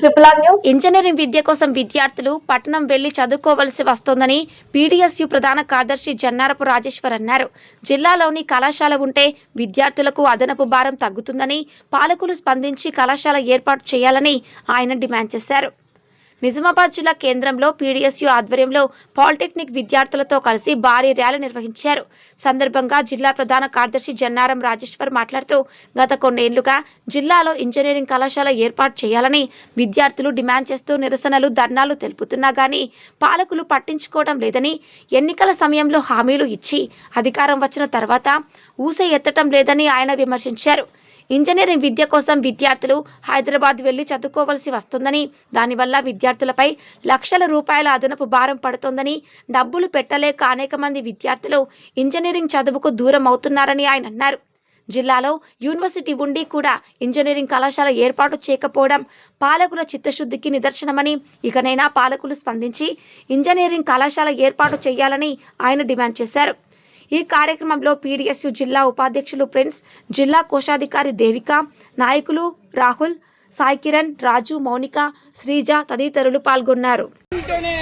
Triple R news. Engineering విద్య కోసం విద్యార్థులు పట్టణం వెళ్ళి చదువుకోవలసి వస్తోందని పీడీఎస్యు ప్రధాన కార్యదర్శి జన్నారపు రాజేశ్వర్ అన్నారు. జిల్లాలోని కళాశాల ఉంటే విద్యార్థులకు అదనపు భారం తగ్గుతుందని పాలకులు స్పందించి కళాశాల ఏర్పాటు చేయాలని ఆయన డిమాండ్ చేశారు. నిజామాబాద్ జిల్లా కేంద్రంలో పీడీఎస్యు ఆధ్వర్యంలో పాలిటెక్నిక్ విద్యార్థులతో కలిసి భారీ ర్యాలీ నిర్వహించారు. సందర్భంగా జిల్లా ప్రధాన కార్యదర్శి జన్నారం రాజేశ్వర్ మాట్లాడుతూ గత కొన్నేళ్ళుగా జిల్లాలో ఇంజనీరింగ్ కళాశాల ఏర్పాటు చేయాలని విద్యార్థులు డిమాండ్ చేస్తూ నిరసనలు ధర్నాలు తెలుపుతున్నా గానీ పాలకులు పట్టించుకోవడం లేదని ఎన్నికల సమయంలో హామీలు ఇచ్చి అధికారం వచ్చిన తర్వాత ఊసే ఎత్తటం లేదని ఆయన విమర్శించారు. ఇంజనీరింగ్ విద్య కోసం విద్యార్థులు హైదరాబాద్ వెళ్ళి చదువుకోవలసి వస్తుందని దానివల్ల విద్యార్థులపై లక్షల రూపాయల అదనపు భారం పడుతోందని డబ్బులు పెట్టలేక అనేక మంది విద్యార్థులు ఇంజనీరింగ్ చదువుకు దూరం అవుతున్నారని ఆయన అన్నారు. జిల్లాలో యూనివర్సిటీ ఉండి కూడా ఇంజనీరింగ్ కళాశాల ఏర్పాటు చేయకపోవడం పాలకుల చిత్తశుద్ధికి నిదర్శనమని ఇకనైనా పాలకులు స్పందించి ఇంజనీరింగ్ కళాశాల ఏర్పాటు చేయాలని ఆయన డిమాండ్ చేశారు. ఈ కార్యక్రమంలో పీడిఎస్యు జిల్లా ఉపాధ్యక్షులు ప్రిన్స్ జిల్లా కోశాధికారి దేవిక నాయకులు రాహుల్ సాయి కిరణ్ రాజు మౌనిక శ్రీజ తదితరులు పాల్గొన్నారు వెంటనే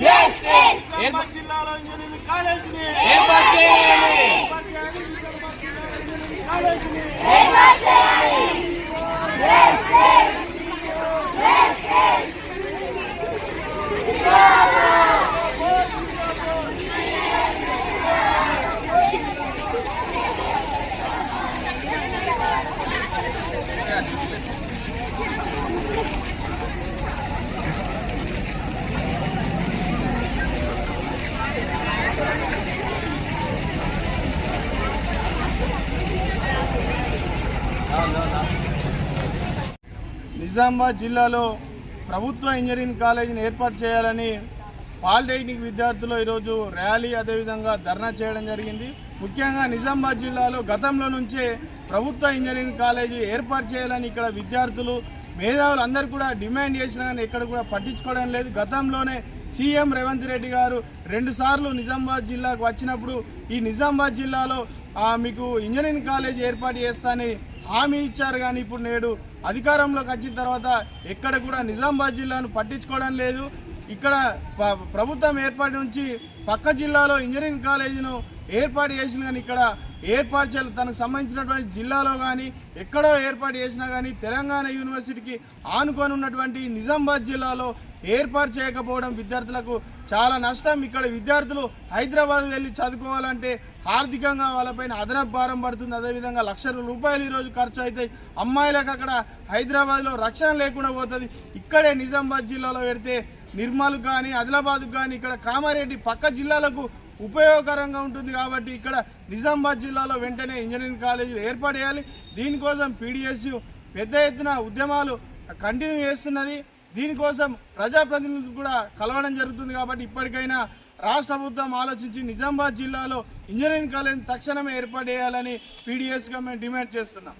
నిజామాబాద్ జిల్లాలో ఇంజనీరింగ్ కాలేజీని ఏర్పాటు చేయాలి నిజామాబాద్ జిల్లాలో ఇంజనీరింగ్ కాలేజీని నిజామాబాద్ జిల్లాలో ప్రభుత్వ ఇంజనీరింగ్ కాలేజీని ఏర్పాటు చేయాలని పాలిటెక్నిక్ విద్యార్థులు ఈరోజు ర్యాలీ అదేవిధంగా ధర్నా చేయడం జరిగింది. ముఖ్యంగా నిజామాబాద్ జిల్లాలో గతంలో నుంచే ప్రభుత్వ ఇంజనీరింగ్ కాలేజీ ఏర్పాటు చేయాలని ఇక్కడ విద్యార్థులు మేధావులు అందరూ కూడా డిమాండ్ చేసినా కానీ ఎక్కడ కూడా పట్టించుకోవడం లేదు. గతంలోనే సీఎం రేవంత్ రెడ్డి గారు రెండుసార్లు నిజామాబాద్ జిల్లాకు వచ్చినప్పుడు ఈ నిజామాబాద్ జిల్లాలో మీకు ఇంజనీరింగ్ కాలేజ్ ఏర్పాటు చేస్తానని హామీ ఇచ్చారు కానీ ఇప్పుడు నేడు అధికారంలోకి వచ్చిన తర్వాత ఎక్కడ కూడా నిజామాబాద్ జిల్లాను పట్టించుకోవడం లేదు. ఇక్కడ ప్రభుత్వం ఏర్పాటు నుంచి పక్క జిల్లాలో ఇంజనీరింగ్ కాలేజీను ఏర్పాటు చేసిన కానీ ఇక్కడ ఏర్పాటు చేయాలి తనకు సంబంధించినటువంటి జిల్లాలో కానీ ఎక్కడో ఏర్పాటు చేసినా కానీ తెలంగాణ యూనివర్సిటీకి ఆనుకొని ఉన్నటువంటి నిజామాబాద్ జిల్లాలో ఏర్పాటు చేయకపోవడం విద్యార్థులకు చాలా నష్టం. ఇక్కడ విద్యార్థులు హైదరాబాద్ వెళ్ళి చదువుకోవాలంటే ఆర్థికంగా వాళ్ళపైన అదనపు భారం పడుతుంది. అదేవిధంగా లక్షల రూపాయలు ఈరోజు ఖర్చు అవుతాయి అమ్మాయిలకు అక్కడ హైదరాబాద్లో రక్షణ లేకుండా పోతుంది. ఇక్కడే నిజామాబాద్ జిల్లాలో పెడితే నిర్మల్ కానీ ఆదిలాబాద్ కానీ ఇక్కడ కామారెడ్డి పక్క జిల్లాలకు ఉపయోగకరంగా ఉంటుంది కాబట్టి ఇక్కడ నిజామాబాద్ జిల్లాలో వెంటనే ఇంజనీరింగ్ కాలేజీలు ఏర్పాటు చేయాలి. దీనికోసం పీడిఎస్యు పెద్ద ఎత్తున ఉద్యమాలు కంటిన్యూ చేస్తున్నది. దీనికోసం ప్రజాప్రతినిధులు కూడా కలవడం జరుగుతుంది కాబట్టి ఇప్పటికైనా రాష్ట్ర ప్రభుత్వం ఆలోచించి నిజామాబాద్ జిల్లాలో ఇంజనీరింగ్ కాలేజ్ తక్షణమే ఏర్పాటు చేయాలని పీడిఎస్గా మేము డిమాండ్ చేస్తున్నాం.